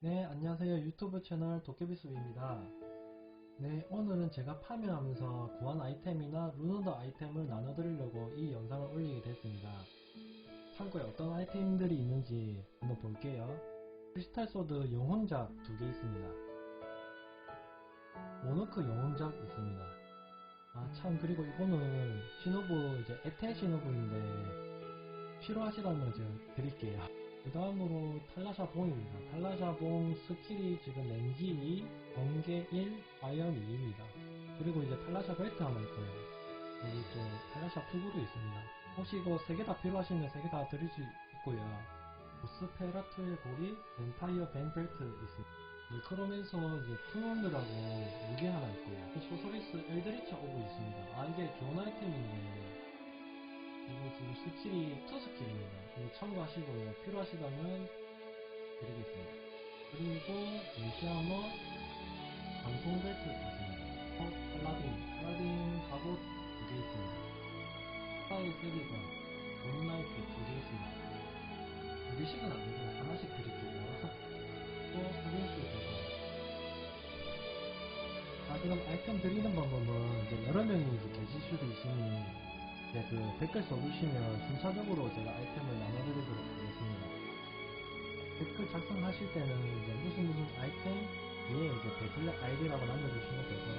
네, 안녕하세요. 유튜브 채널 도깨비숲입니다. 네, 오늘은 제가 파밍하면서 구한 아이템이나 루너더 아이템을 나눠 드리려고 이 영상을 올리게 됐습니다. 창고에 어떤 아이템들이 있는지 한번 볼게요. 크리스탈 소드 영혼작 두 개 있습니다. 모노크 영혼작 있습니다. 아, 참, 그리고 이거는 시노브, 이제 에테 시노브인데, 필요하시다면 제가 드릴게요. 그 다음으로 탈라샤 봉입니다. 탈라샤 봉 스킬이 지금 렌지 2, 번개 1, 아이언 2입니다. 그리고 이제 탈라샤 벨트 하나 있고요. 그리고 또 탈라샤 투구도 있습니다. 혹시 이거 세개다 필요하시면 세개다 드릴 수 있고요. 보스페라토의 고리, 뱀파이어 뱅 벨트 있습니다. 네, 그러면서 이제 투원드라고 무게 하나 있고요. 그 소소리스 엘드리차 오브 있습니다. 아 이게 좋은 아이템인데 이거 지금 스킬이 투 스킬입니다. 이거 참고 하시고요. 필요하시다면 드리겠습니다. 그리고 메시아머 방송 벨트 있습니다. 어, 알라딘, 알라딘 갑옷 두개 있습니다. 스타일 세리건, 온라이트 두개 있습니다. 두 개씩은 아니고 하나씩 드릴게요. 또 스린스 제거. 아, 그럼 아이템 드리는 방법은 이제 여러 명이 이제 계실 수도 있으니 이제 그 댓글 써주시면 순차적으로 제가 아이템을 하겠습니다. 작성하실 때는 이제 무슨 무슨 아이템 위에 이제 배틀넷 아이디라고 남겨주시면 될 것